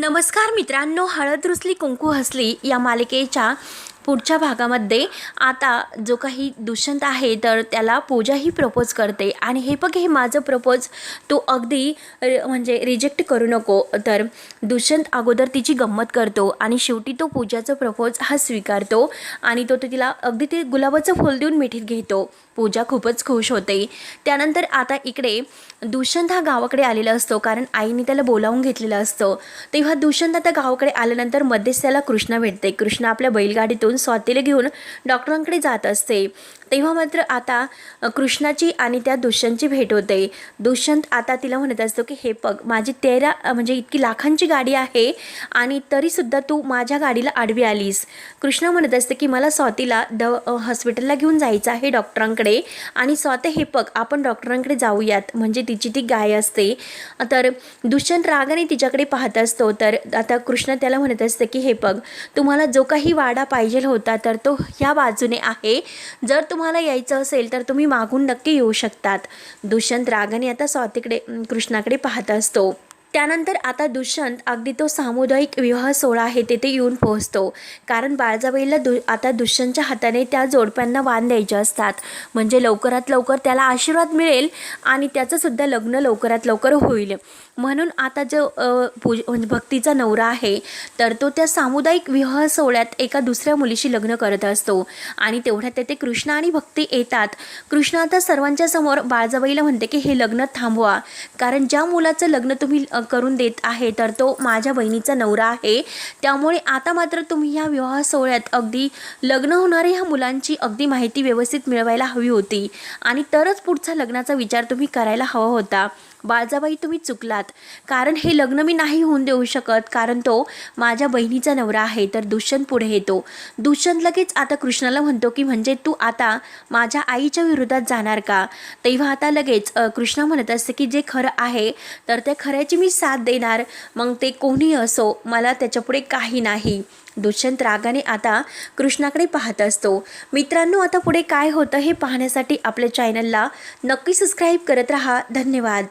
नमस्कार मित्रांनो हळद रुसली कुंकू हसली या मालिकेच्या पुढच्या भागामध्ये आता जो काही दुष्यंत आहे तर त्याला पूजाही प्रपोज करते. आणि हे बघ हे माझं प्रपोज तू अगदी म्हणजे रिजेक्ट करू नको. तर दुष्यंत अगोदर तिची गंमत करतो आणि शेवटी तो पूजाचा प्रपोज हा स्वीकारतो आणि तो तो तिला अगदी ते गुलाबाचं फूल देऊन मिठीत घेतो. पूजा खूपच खुश होते. त्यानंतर आता इकडे दुष्यंत हा गावाकडे आलेला असतो कारण आईने त्याला बोलावून घेतलेलं असतं. तेव्हा दुष्यंत आता गावाकडे आल्यानंतर मध्येच त्याला कृष्णा भेटते. कृष्णा आपल्या बैलगाडीतून स्वातीला घेऊन डॉक्टरांकडे जात असते. तेव्हा मात्र आता कृष्णाची आणि त्या दुष्यंतची भेट होते. दुष्यंत आता तिला म्हणत असतो की हे पग माझी तेरा म्हणजे इतकी लाखांची गाडी आहे आणि तरीसुद्धा तू माझ्या गाडीला आडवी आलीस. कृष्णा म्हणत असते की मला स्वातीला द हॉस्पिटलला घेऊन जायचं आहे डॉक्टरांकडे आणि स्वाती हे पग आपण डॉक्टरांकडे जाऊयात. म्हणजे तिची ती गाय असते. तर दुष्यंत रागाने तिच्याकडे पाहत असतो. तर आता कृष्ण त्याला म्हणत असते की हे पग तुम्हाला जो काही वाडा पाहिजे होता तर तो ह्या बाजूने आहे. जर तुम्हाला तुम्हाला यायचं असेल तर तुम्ही मागून नक्की येऊ शकतात. दुष्यंत रागाने आता स्वातीकडे कृष्णाकडे पाहत असतो. त्यानंतर आता दुष्यंत अगदी तो सामुदायिक विवाह सोहळा आहे तेथे येऊन पोहोचतो. कारण बाळजाबाईला दु आता दुष्यंतच्या हाताने त्या जोडप्यांना वाण द्यायचे असतात. म्हणजे लवकरात लवकर त्याला आशीर्वाद मिळेल आणि त्याचंसुद्धा लग्न लवकरात लवकर होईल. म्हणून आता जो पूज म्हणजे भक्तीचा नवरा आहे तर तो त्या सामुदायिक विवाह सोहळ्यात एका दुसऱ्या मुलीशी लग्न करत असतो. आणि तेवढ्यात तेथे कृष्ण आणि भक्ती येतात. कृष्ण आता सर्वांच्या समोर बाळजाबाईला म्हणते की हे लग्न थांबवा. कारण ज्या मुलाचं लग्न तुम्ही करून देत आहे. तर तो माझ्या बहिणीचा नवरा आहे. त्यामुळे आता मात्र तुम्ही ह्या विवाह सोहळ्यात अगदी लग्न होणाऱ्या ह्या मुलांची अगदी माहिती व्यवस्थित मिळवायला हवी होती. आणि तरच पुढचा लग्नाचा विचार तुम्ही करायला हवा होता. बाळजाबाई तुम्ही चुकलात. कारण हे लग्न मी नाही होऊन देऊ शकत. कारण तो माझ्या बहिणीचा नवरा आहे. तर दुष्यंत पुढे येतो. दुष्यंत लगेच आता कृष्णाला म्हणतो की म्हणजे तू आता माझ्या आईच्या विरोधात जाणार का? तेव्हा आता लगेच कृष्ण कृष्णा म्हणत असते की जे खरं आहे तर त्या खऱ्याची मी साथ देणार. मग ते कोणी असो मला त्याच्यापुढे काही नाही. दुष्यंत रागाने आता कृष्णाकडे पाहत असतो. मित्रांनो आता पुढे काय होतं हे पाहण्यासाठी आपल्या चॅनलला नक्की सबस्क्राईब करत राहा. धन्यवाद.